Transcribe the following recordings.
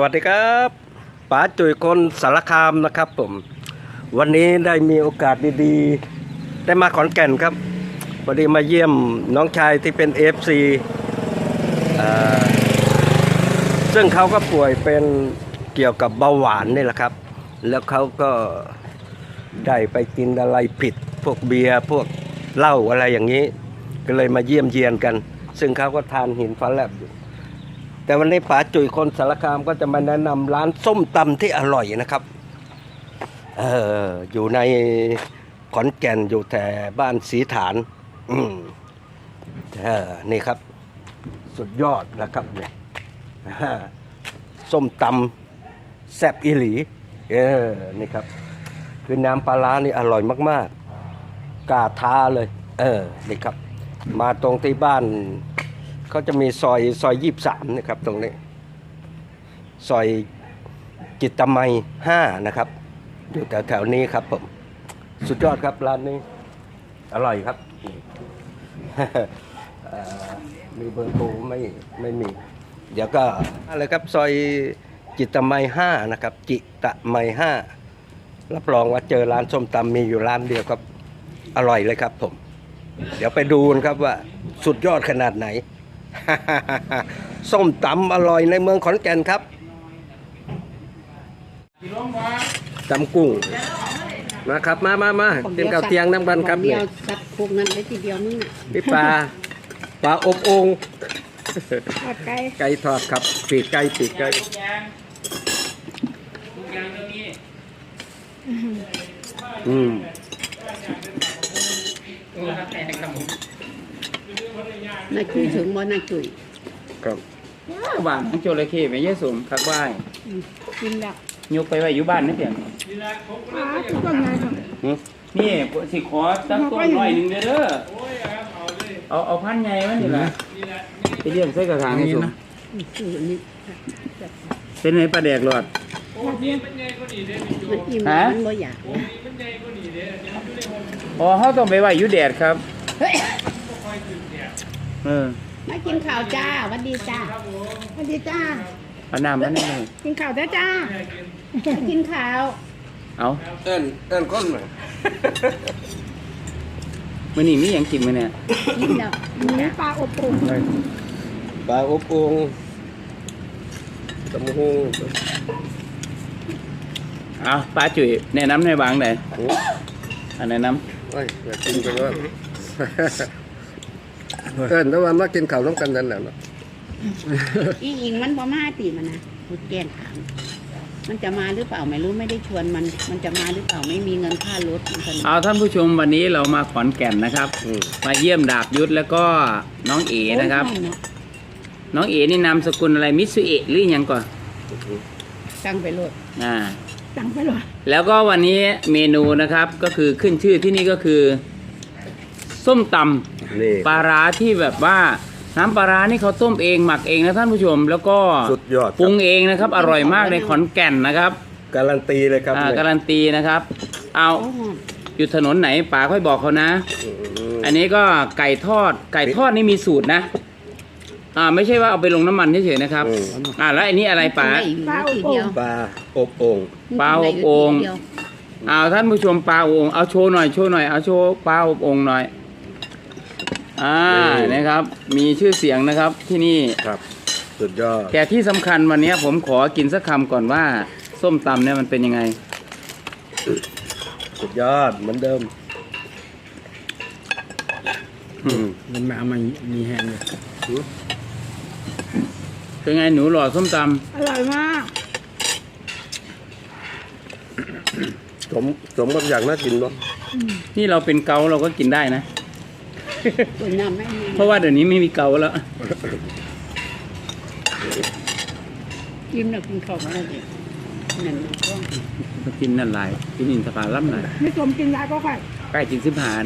วัสดีครับป๋าจุยคนสารคามนะครับผม วันนี้ได้มีโอกาสดีๆ ได้มาขอนแก่นครับพอดีมาเยี่ยมน้องชายที่เป็น FC อ่าซึ่งเขาก็ป่วยเป็นเกี่ยวกับเบาหวานนี่แหละครับ แล้วเขาก็ได้ไปกินอะไรผิด พวกเบียร์พวกเหล้าอะไรอย่างนี้ ก็เลยมาเยี่ยมเยียนกัน ซึ่งเขาก็ทานหินฟ้าแลบอยู่ แต่วันนี้ป๋าจุ๋ยคนสารคามก็จะมาแนะนำร้านส้มตำที่อร่อยนะครับ เอออยู่ในขอนแก่นอยู่แต่บ้านสีฐานอืมเออนี่ครับ สุดยอดนะครับเนี่ยส้มตำแซ่บอีหลี เออนี่ครับ คือน้ำปลาร้านี่อร่อยมาก ๆ กาท้าเลย เออนี่ครับ มาตรงที่บ้าน เขาจะมีซอยซอยยี่สามนะครับตรงนี้ ซอยจิตตมัยห้านะครับ อยู่แถวแถวๆนี้ครับผม สุดยอดครับร้านนี้ อร่อยครับ มีเบอร์โทรไม่ไม่มี เดี๋ยวก็อะไรครับซอยจิตมัยห้านะครับ จิตมัยห้ารับรองว่าเจอร้านส้มตำมีอยู่ร้านเดียวครับ อร่อยเลยครับผม เดี๋ยวไปดูนครับว่าสุดยอดขนาดไหน ส้มตำอร่อยในเมืองขอนแก่นครับตำกุ้งมาครับ มามามาเตรียมข้าวเตียงน้ำกันครับเดีเนี่ยยวสัตว์พวกนั้นได้ทีเดียวมึงน่ะพี่ปลาปลาอบโองทอดไก่ไก่ทอดครับปีกไก่ปีกไก่อืม น่าจุยถึงบ่น่าจุยครับหวานของโจระเข้ไม่เยอะสูงคักว่ายอืมกินแล้วยกไปไว้อยู่บ้านนี่เพียงทุกคนไงครับหืมนี่สิขอตั้งต้นหน่อยหนึ่งเด้อเด้อเอาเอาพันใหญ่มันนี่แหละไปเลี้ยงใส่กระถางให้สูงสูตรนี้เป็นไงปลาแดกหลอดมันอิ่มฮะมันบ่อยากอ๋อเขาต้องไปไว้อยู่แดดครับ เฮ้ยเออมากินข้าวจ้าหวัดดีจ้าหวัดดีจ้า เอาน้ำมันนี่เลยกินข้าวจ้าจ้ามากินข้าวเอาเอิ้นเอิ้นก้นหน่อยมื้อนี้มีหยังกินมื้อเนี่ยกินแล้วมีปลาอบอุ่นปลาอบโองตำหูเอาปลาจุ๋ยแนะนำในบางไหนหืมอันแนะนเอ้ยอยากกินกันว่า เอิ้นแต่ว่ามากินข้าวน้ำกันนั่นแหละเนาะอีอิงมันบ่มาตีมันนะพูดแกล้งถาม มันจะมาหรือเปล่าไม่รู้ไม่ได้ชวนมันมันจะมาหรือเปล่าไม่มีเงินค่ารถมันก็ำเอาท่านผู้ชมวันนี้เรามาขอนแก่นนะครับ อืมมาเยี่ยมดาบยุทธแล้วก็น้องเอ๋นะครับ โอ้ยเาน้องเอ๋นี่นามสกุลอะไรมิสุเอะหรือหยังก่อนสั่งไปโลดอ่าสั่งไปโลดแล้วก็วันนี้เมนูนะครับก็คือขึ้นชื่อที่นี่ก็คือ ส้มตำนี่ปลาร้าที่แบบว่าน้ำปลาร้านี่เขาต้มเองหมักเองนะท่านผู้ชม แล้วก็สุดยอดคปรุรับงเองนะครับ อร่อยมากในขอนแก่นนะครับการันตีเลยครับอ่าเนี่ยการันตีนะครับ เอาโอ้โหอยู่ถนนไหนป๋าค่อยบอกเขานะ อืม อันนี้ก็ไก่ทอดไก่ทอดนี่มีสูตรนะ อ่า ไม่ใช่ว่าเอาไปลงน้ำมันเฉยๆนะครับ อืม อ่าแล้วอันนี้อะไรป๋ากินได้อีกทีเดียวปลาอบโอ่งปลาอบโอ่ง เอาท่านผู้ชมปลาอบโองเอาโชว์หน่อยโชว์หน่อยเอาโชว์ปลาอบโองหน่อย อ่านะครับ มีชื่อเสียงนะครับที่นี่ครับสุดยอดแต่ที่สำคัญวันนี้ผมขอกินสักคำก่อนว่า ส้มตำเนี่ยมันเป็นยังไง สุดยอดเหมือนเดิมอืมมันมามันมีแห้งเลยเป็นไงหนูหล่อส้มตอร่อยมากสมสมกับอย่างน่ากินเนาะำนี่เราเป็นเกาเราก็กินได้นะ ส่วนน้ำไม่มีเพราะว่าเดี๋ยวนี้ไม่มีเกาแล้วกินแล้วกินข้าวมาแล้วดินั่นก็มากินนั่นหลายกินอินทผลัมหลายไม่สมกินยาก็ค่อยใกล้กินสิบหาน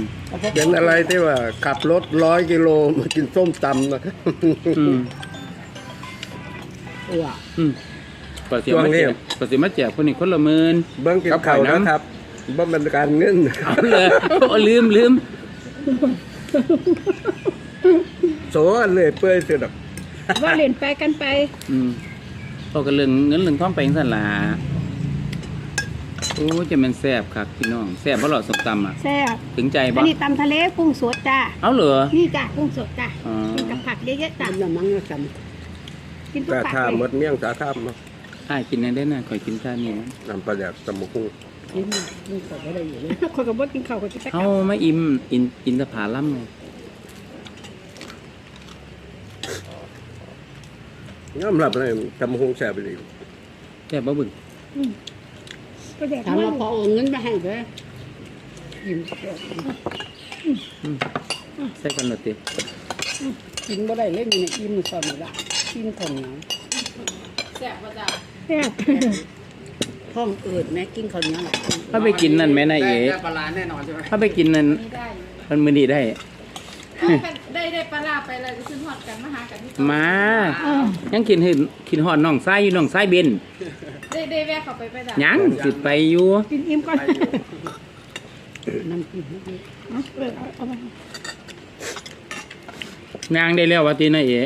เป็นอะไรที่ว่าขับรถร้อยกิโลมากินส้มตำนะอืมอ้วอืมปฏิมาแจกปฏิมาแจกคนนี้คนละหมื่นเบิ้งกินครับข้าวข่อยน้ำนะครับบ่เป็นการเงินเอาเลยโอ้ลืมลืม โสอันเลยเปื่อยเสียดอกว่าเล่นไปกันไป อืมพอกันเรื่องเงินเรื่องทองไปจังซั่นล่ะโอ้จะแมันแซ่บคักพี่น้องแซ่บบ่หลอดสมตำอะ แซ่บถึงใจอับ่นนี้ตำทะเลกุ้งสดจ้า เอาเหรอ นี่จ้ากุ้งสดจ้าอ๋อ กินกับผักเยอะๆจ้าตำละมั้งละจกินทุกแต่ผักถ้าเลยหมดเมี่ยงสาข้ามเนาะอ้ายกินได้ได้น่ะข่อยกินท่านี้นะ นำปลาแดกตำมะคุ้งำ กินกินก็ไม่ได้อยู่นะคนกับว่ากินข้าวกับกินแต่เฮาข้าวมาอิ่มอินอินทผาลัมไงน้ำหลับเลยตำมะคุ้งแซ่บไปเลยแซ่บบ่บึงก็แดกถามมัว่านพอเอาเงินมาให้เลยกินใส่กันหน่อยติกินบ่ได้เลยมันอิ่มซ้อนละกินของเหนียวแซ่บ ท้องอืดแม่กินข้าวเหนียวถ้าไปกินนั่นแม่นายเอ๋ได้ปลาร้าแน่นอนใช่ไหมถ้าไปกินนั่นได้มันมื้อนี้ได้ได้ได้ปลาร้าไปเลยขึ้นหอดกันมาหากันที่มายังกินให้กินฮอดน้องซ้ายอยู่น้องซ้ายเบนได้ได้แวะเข้าไปไปด่ายังสิไปอยู่กินอิ่มก่อนน้ำจิ้มให้ดีเอาเลยเอาเอาไปนางได้แล้วว่าตินายเอ๋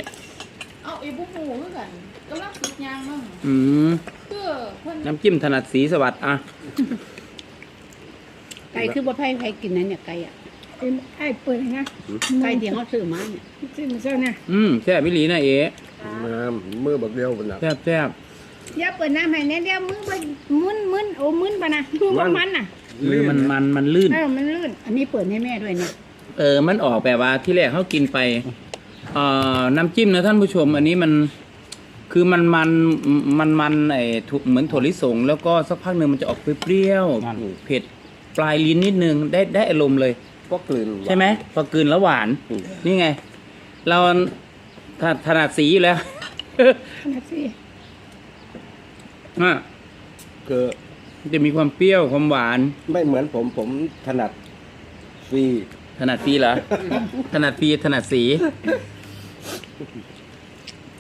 เอาไอ้บุกหมูคือกันกำลังสุดยางมั่งอืม เพื่อเพิ่นน้ำจิ้มถนัดสีสวัสดิ์อะไก่คือบ่ไผไผกินนั่นเนี่ยไก่อะไอ้ไอ้เปิดนะไก่ที่เขาซื้อมาเนี่ยจิ้มเจ้าเนี่ยอืมแซ่บวิลีนะเอ๋น้ำมือบักเดียวเป็นน่ะแซ่บแซ่บอย่าเปิดน้ำให้เนี่ยเดี๋ยวมึงไปมึนมึนโอ้มึนปะนะมึงว่ามันน่ะหรือมันมันมันลื่นเออมันลื่น อันนี้เปิดให้แม่ด้วยเนี่ยเออมันออกแบบว่าที่แรกเขากินไปเอ่อน้ำจิ้มนะท่านผู้ชม อันนี้มัน คือมันมันมันมันไอ้ทุเหมือนถั่วลิสง แล้วก็สักพักหนึ่งมันจะออกเปรี้ยวๆเผ็ดปลายลิ้นนิดนึงได้ได้อารมณ์เลย ก็กลืนใช่ไหมพอกลืนแล้วหวาน อืม นี่ไง เราถถนัดสีอยู่แล้ว ขนาดสิอะคือจะมีความเปรี้ยวความหวาน ไม่เหมือนผมผมถนัดฟรีถนัดฟีเหรอ ถนัดฟีถนัดสี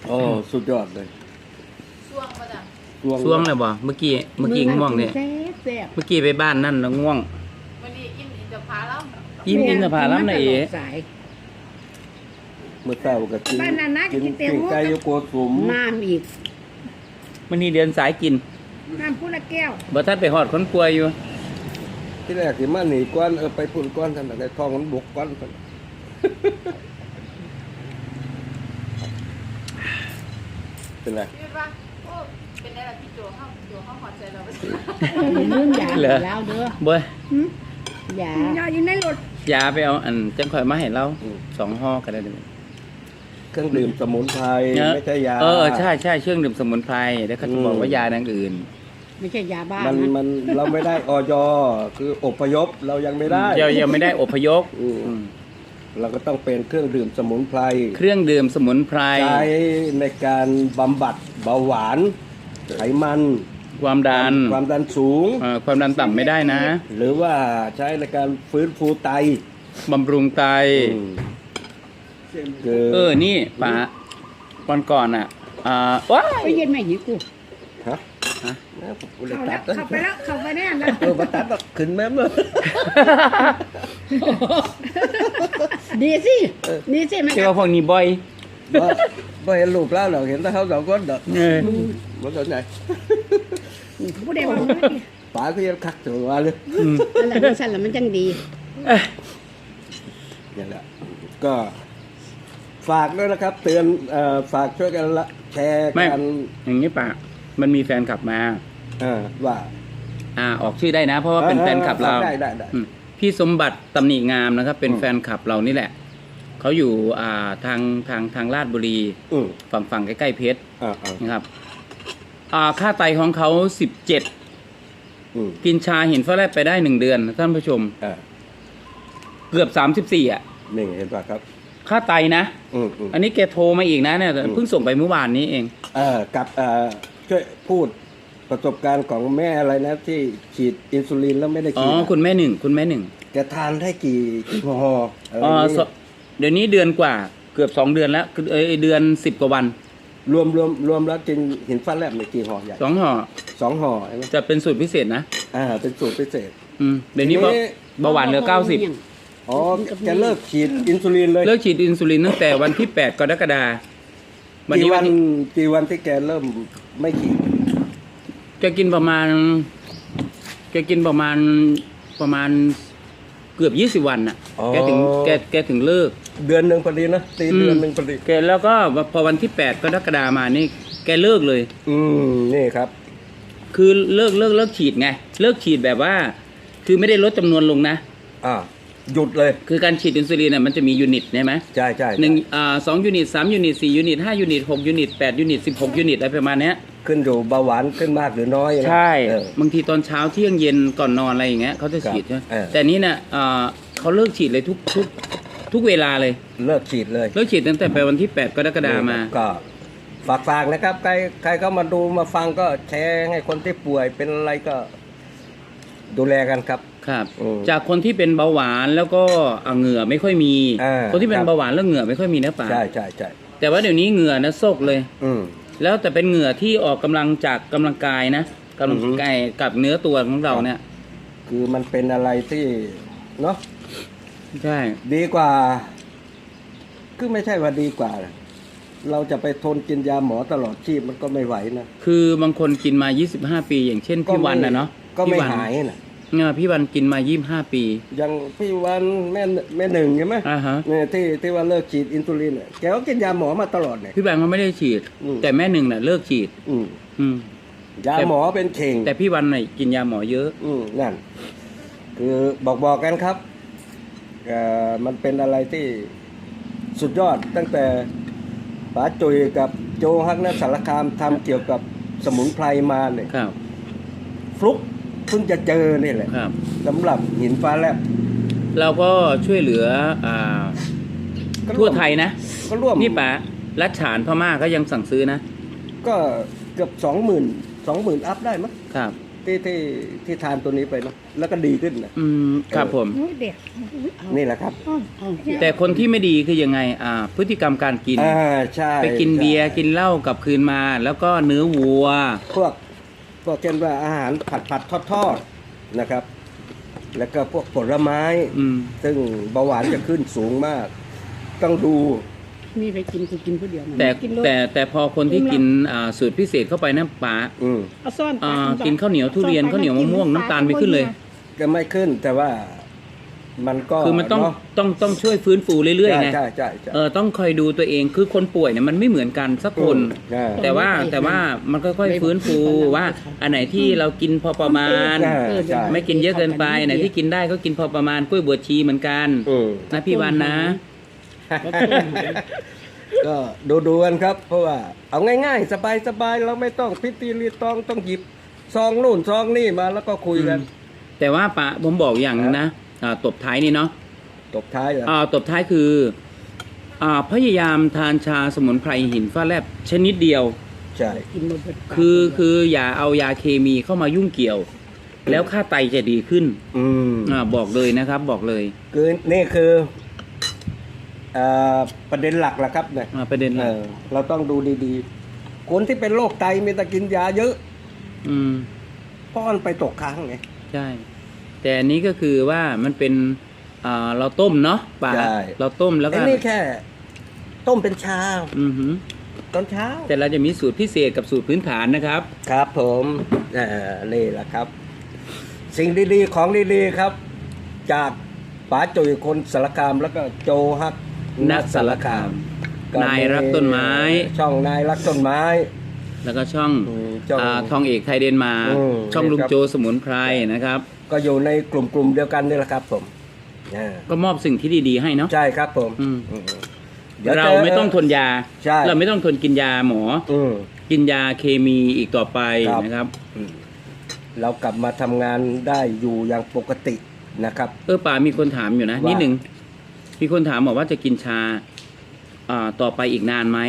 โอ้สุดยอดเลยช่วงประดับช่วงเลยบ่เมื่อกี้เมื่อกี้ง่วงเนี่ยแซ่บแซ่บเมื่อกี้ไปบ้านนั่นแล้วง่วงวันนี้อิ่มอินจะพาแล้วยิ้มอินทผลัมนะเอ๋สาย เมื่อเช้าก็กินบ้านนั้นนะกินกินเตี๋ยวปิ้งไก่โยโกสุมน้ำอีกมันนี่เดินสายกินน้ำพุละแก้วบ่ทันไปหอดคนป่วยอยู่ ที่แรกที่มาหนีก้อนเออไปพุ่นก้อนทำแต่ทองมันบกก้อนก่อน เป็นไรพี่ว่าโอ้เป็นอะไรพี่โจเข้าโจเข้าหอดใจเราไปเรื่องยาเหรอ แล้วเด้อบ่ยา ยาอยู่ในรถยาไปเอาอันจังข่อยมาให้เราสองห่อก็ได้เด้อเครื่องดื่มสมุนไพรไม่ใช่ยา เออใช่ใช่เครื่องดื่มสมุนไพรแล้วเขาจะบอกอืม ว่ายาอย่างอื่นไม่ใช่ยาบ้ามันนะมันเราไม่ได้ออยคืออพยพเรายังไม่ได้ยังยังไม่ได้อพยพอืม อืม เราก็ต้องเป็นเครื่องดื่มสมุนไพรเครื่องดื่มสมุนไพรใช้ในการบำบัดเบาหวาน ไขมัน ความดัน ความดันสูงเอ่อความดันต่ำไม่ได้นะ หรือว่าใช้ในการฟื้นฟูไตบำรุงไตอืมคือเออนี่ป๋าวันก่อนอะอ่าว้าไปเย็นแม่หยิกูฮะ ฮะนะผมกูเลยเข้าตัแล้ดวเข้าไปแล้วเข้าไปแน่แล้วเออมาตัดแบบขึ้นแม่เมื่อดีสิดีสิแม่เจ้าพวกนี้บ่อยว่าว่าเห็นรูปแล้วเราเห็นแต่เขาสองคนเด้อเออมันสนใจผู้ใดบอกว่าป๋าก็ยังคักถึงว่าเลยอืมนั่นแหละมันสั่นแล้วมันจังดีเอ้ยนี่แหละก็ฝากด้วยนะครับ เตือนเอ่อฝากช่วยกันละแชร์ไม่ กัน อย่างนี้ป๋ามันมีแฟนคลับมา เออว่า อ่าออกชื่อได้นะ เพราะว่าเป็นแฟนคลับเราได้ได้ได้ อืมพี่สมบัติตำหนิงามนะครับ เป็นอืม แฟนคลับเรานี่แหละ เขาอยู่อ่าทางทางทางลาดบุรี อืมฝั่งฝั่งใกล้ๆเพชรอ่าอ่านะครับ อ่าค่าไตของเขาสิบเจ็ดอืมกินชาหินฟ้าแลบไปได้หนึ่งเดือนท่านผู้ชม อ่าเกือบสามสิบสี่อะ นี่เห็นป่ะครับ ค่าไตนะ อืมอืม อันนี้แกโทรมาอีกนะเนี่ยอืมเพิ่งส่งไปเมื่อวานนี้เอง เอ่อกับเอ่อช่วยพูด ประสบการณ์ของแม่อะไรนะ ที่ฉีดอินซูลินแล้วไม่ได้อ๋อฉีดนะคุณแม่หนึ่งคุณแม่หนึ่งแกทานได้กี่กี่ห่ออะไรอ๋อนี่สเดี๋ยวนี้เดือนกว่าเกือบสองเดือนแล้วคือเอยเดือนสิบกว่าวันรวมรวมรวมแล้วกินหินฟ้าแลบในกี่ห่อใหญ่สองห่อสองห่อใช่ไหมจะเป็นสูตรพิเศษนะอ่า เป็นสูตรพิเศษ อืมเดี๋ยวนี้เบาทีนี้ เบาหวานเหลือเก้าสิบอ๋อแกเลิกฉีดอินซูลินเลยเลิกฉีดอินซูลินตั้งแต่วันที่แปดกรกฎาวันกี่นี้วัวันนกี่วันที่แกเริ่มไม่ขีด แกกินประมาณ แกกินประมาณประมาณเกือบยี่สิบวันน่ะ อ๋อ แกถึงแกแกถึงเลิก เดือนหนึ่งพอดีนะตีอืมเดือนหนึ่งพอดี แกแล้วก็พอวันที่แปดกรกฎามานี่ แกเลิกเลย อืมนี่ครับ คือเลิกเลิกเลิกฉีดไง เลิกฉีดแบบว่า คือไม่ได้ลดจำนวนลงนะ อ่า หยุดเลย คือการฉีดอินซูลินน่ะมันจะมียูนิตใช่ไหมใช่ใช่หนึ่งอ่าสองยูนิตสามยูนิตสี่ยูนิตห้ายูนิตหกยูนิตแปดยูนิตสิบหกยูนิตอะไรประมาณเนี้ย ขึ้นอยู่เบาหวานขึ้นมากหรือน้อยนะใช่ เออ บางทีตอนเช้าเที่ยงเย็นก่อนนอนอะไรอย่างเงี้ยเขาจะฉีดครับใช่ไหมเออ แต่นี้เนี่ยอ่าเขาเลิกฉีดเลยทุกทุกทุกเวลาเลย เลิกฉีดเลย เลิกฉีดตั้งแต่ไปวันที่ 8 กรกฎามา ก็ฝากฝากๆนะครับ ใครใครก็มาดูมาฟังก็แชร์ให้คนที่ป่วยเป็นอะไรก็ ดูแลกันครับ ครับ อืมจากคนที่เป็นเบาหวานแล้วก็อะเหงื่อไม่ค่อยมีอ่าคนที่เป็คนรับ เบาหวานแล้วเหงื่อไม่ค่อยมีนะป่าใช่ใช่ใช่แต่ว่าเดี๋ยวนี้เหงื่อนะโซกเลย อืม แล้วแต่เป็นเหงื่อที่ออกกำลังจากกำลังกายนะกำลังอือฮึ กายกับเนื้อตัวของเราเนี่ย คือมันเป็นอะไรที่เนาะใช่ ดีกว่า คือไม่ใช่ว่าดีกว่านะเราจะไปทนกินยาหมอตลอดชีพมันก็ไม่ไหวนะคือบางคนกินมา 25 ปี อย่างเช่นพี่วันนะเนาะก็ไม่พี่วัหายนะ เนี่ยพี่วันกินมา25ปี อย่างพี่วันแม่แม่หนึ่งใช่ไหมอ่าฮะ เนี่ยที่ที่ว่าเลิกฉีดอินซูลินน่ะแกก็กินยาหมอมาตลอดเนี่ย พี่แบงค์ก็ไม่ได้ฉีด อืม แต่แม่หนึ่งน่ะเลิกฉีด อืมอืม ยาหมอเป็นเข่ง แต่พี่วันน่ะกินยาหมอเยอะ อืมนั่น คือบอกบอกกันครับเอ่อมันเป็นอะไรที่สุดยอดตั้งแต่ป๋าจุยกับโจฮักนัสสารคามทำเกี่ยวกับสมุนไพรมาเนี่ยครับ ฟลุกเพิ่งจะเจอนี่แหละครับ สำหรับหินฟ้าแลบเราก็ช่วยเหลืออ่าก็ร่ทั่ววมไทยนะ ก็ร่วมนี่ป๋ารัชฉานพม่าก็ยังสั่งซื้อนะ ก็เกือบสองหมื่นสองหมื่นอัพได้มั้งครับ ที่ที่ที่ทานตัวนี้ไปเนอะแล้วก็ดีขึ้นนะอืมครับผม อุ้ยเด็กนี่แหละครับอ้อเอาแต่คนที่ไม่ดีคือยังไงอ่าพฤติกรรมการกิน อ่าใช่ไปกินเบียร์ใช่กินเหล้ากลับคืนมา แล้วก็เนื้อวัว พวกพว กเช่นว่าอาหารผัดผัดทอดทอดๆนะครับ แล้วก็พวกผลไม้ อืม ซึ่งเบาหวานจะขึ้นสูงมาก ต้องดู มีไปกินกูกินผู้เดียวมันแต่แต่แต่พอคนที่กินอ่าสูตรพิเศษเข้าไปนะป๋าอืม เอาซ่อนอ่ากินข้าวเหนียวทุเรียนข้าวเหนียวมะม่วงน้ำตาลไม่ขึ้นเลย ก็ไม่ขึ้นแต่ว่า มันก็คือมันต้องเาะต้องต้องช่วยฟื้นฟูเรื่อยๆไงใช่ใช่ใช่ เออต้องคอยดูตัวเองคือคนป่วยเนี่ยมันไม่เหมือนกันสักคน ใช่แต่ว่าแต่ว่ามันค่อยๆฟื้นฟูว่า อันไหนที่เรากินพอประมาณ ใช่ใช่ไม่กินเยอะเกินไปไหนที่กินได้ก็กินพอประมาณกล้วยบวชชีเหมือนกันอืมนะพี่วันนะก็ดูดูกันครับ เพราะว่าเอาง่ายๆสบายๆเราไม่ต้องพิธีรีตองต้องหยิบซองนู่นซองนี่มาแล้วก็คุยกัน แต่ว่าปะผมบอกอย่างหนึงนะ อ่าตบท้ายนี่เนาะตบท้ายเหรออ่าตบท้ายคืออ่าพยายามทานชาสมุนไพรหินฟ้าแลบชนิดเดียว ใช่ กินมาเบิดปากคือคืออย่าเอายาเคมีเข้ามายุ่งเกี่ยว แล้วค่าไตจะดีขึ้นอืมอ่าบอกเลยนะครับบอกเลยคือนี่คือเอ่อประเด็นหลักแหละครับเนี่ยอ่าประเด็นหเอลักอเราต้องดูดีๆ คนที่เป็นโรคไตมีแต่กินยาเยอะอืมเพราะมันไปตกค้างไง ใช่ แต่อันนี้ก็คือว่ามันเป็นอ่าเราต้มเนาะป่าใช่ เราต้มแล้วไอ้ก็นี่แค่ ต้มเป็นชาอือหือตอนเช้า แต่เราจะมีสูตรพิเศษกับสูตรพื้นฐานนะครับ ครับผมเอ่อนี่แหละครับ สิ่งดีๆของดีๆครับ จากป๋าจุยคนสารคามแล้วก็โจฮักณสารคามนายรักต้นไม้ ช่องนายรักต้นไม้ แล้วก็ช่องอืมช่องอาทองเอกไทยเดนมาร์กอืมช่องลุงครับ โจสมุนไพรนะครับ ก็อยู่ในกลุ่มๆเดียวกันนี่แหละครับผมอ่าก็มอบสิ่งที่ดีๆให้เนาะ ใช่ครับผมอืม อืมดี๋ยวเราจ ไม่ต้องทนยา ใช่ เราไม่ต้องทนกินยาหมอ อืม กินยาเคมีอีกต่อไปครับ นะครับ อืมเรากลับมาทำงานได้อยู่อย่างปกตินะครับ เออป่ามีคนถามอยู่นะว่านิ นิดหนึ่งมีคนถามบอกว่าจะกินชาอ่าต่อไปอีกนานไหม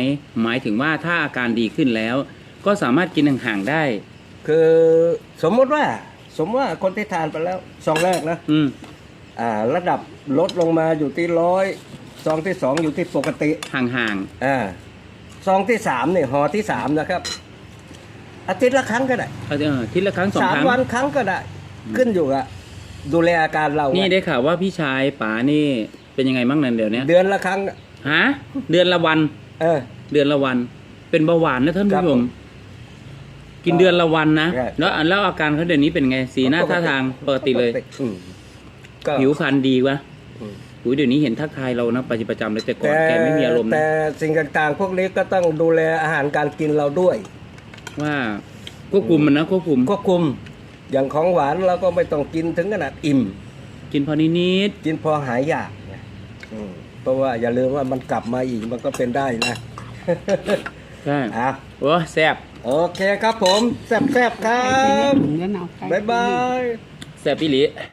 หมายถึงว่าถ้าอาการดีขึ้นแล้ว ก็สามารถกินห่างๆได้ คือสมมติว่า สมมติว่าคนที่ทานไปแล้วซองแรกนะอืมอ่า ระดับลดลงมาอยู่ที่ร้อยซองที่สองอยู่ที่ปกติห่างอ่าซองที่สามเนี่ยห่อที่สามนะครับ อาทิตย์ละครั้งก็ได้ๆเออทีละครั้งสองสามครั้งวันครั้งก็ได้ ขึ้นอยู่กับดูแลอาการเรานี่อะได้ข่าวว่าพี่ชายป๋านี่เป็นยังไงบ้างนั่นเดี๋ยวนี้เดือนละครั้ง ฮะเดือนละวัน เออ เดือนละวัน เป็นเบาหวานนะท่านครัผู้บชม กินเดือนละวันนะ ใช่ แล้วแล้วอาการเขาเดี๋ยวนี้เป็นไง สีหน้าท่าทางปกติเลย อืมก็ ผิวพรรณดีวะอืม อุ้ยเดี๋ยวนี้เห็นทักทายเรานะประจำประจำเลยแต่ก่อนแกไม่มีอารมณ์แต่นะสิ่งต่างๆ พวกนี้ก็ต้องดูแลอาหารการกินเราด้วย ว่าควบคุมมันนะควบคุมควบคุม อย่างของหวานเราก็ไม่ต้องกินถึงขนาดอิ่ม กินพอนิดกินพอหายอยากนะอืมเพราะว่าอย่าลืมว่ามันกลับมาอีกมันก็เป็นได้นะๆใช่อะโอ้แซ่บ โอเคครับผม แซ่บๆครัไปบเนื้อเนาไก่ บ๊ายบาย แซ่บพี่หลี